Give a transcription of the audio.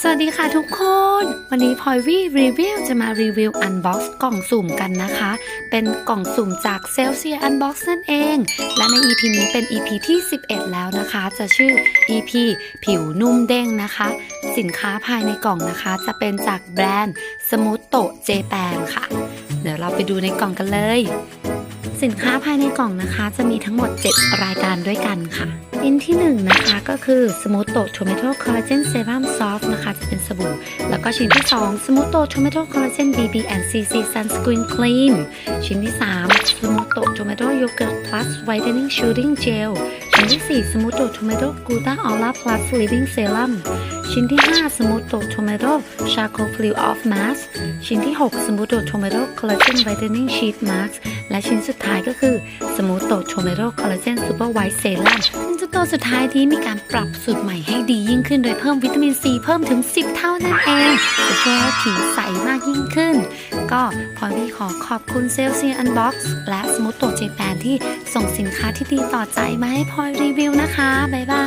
สวัสดีค่ะทุกคน วันนี้พลอยวีรีวิวจะมารีวิวอันบ็อกซ์กล่องสุ่มกันนะคะ เป็นกล่องสุ่มจากเซลเซียอันบ็อกซ์นั่นเอง และใน EP นี้เป็น EP ที่ 11 แล้วนะคะ จะชื่อ EP ผิวนุ่มเด้งนะคะ สินค้าภายในกล่องนะคะ จะเป็นจากแบรนด์สมูทโตเจแปนค่ะ เดี๋ยวเราไปดูในกล่องกันเลย สินค้าภายในกล่องนะคะ จะมีทั้งหมด 7 รายการด้วยกันค่ะชิ้นที่1นนะคะก็คือสมูทโตโทเมโตคอลลาเจนเซรั่มซอฟต์นะคะ จะเป็นสบู่ แล้วก็ชิ้นที่2สมูทโตโทเมโตคอลลาเจน BB and CC Sunscreen Cream ชิ้นที่3สมูทโตโทเมโตโยเกิร์ตพลัส whitening shielding gel ชิ้นที่4สมูทโตโทเมโตกูต้าออร่าพลัสเลิฟิ่งเซรั่ม ชิ้นที่5 Smooth Tomato Charcoal Peel Off Mask ชิ้นที่6 Smooth Tomato Collagen Whitening Sheet Mask และชิ้นสุดท้ายก็คือ Smooth Tomato Collagen Super White Serum ซึ่งเจ้าตัวสุดท้ายนี้มีการปรับสูตรใหม่ให้ดียิ่งขึ้นโดยเพิ่มวิตามินซีเพิ่มถึง 10 เท่านั่นเองจะช่วยให้ผิวใสมากยิ่งขึ้น ก็พลอยวีขอขอบคุณเซลเซียอันบ็อกซ์และสมูทโตเจแปนที่ส่งสินค้าที่ดีต่อใจมาให้พลอยรีวิวนะคะ บ๊ายบาย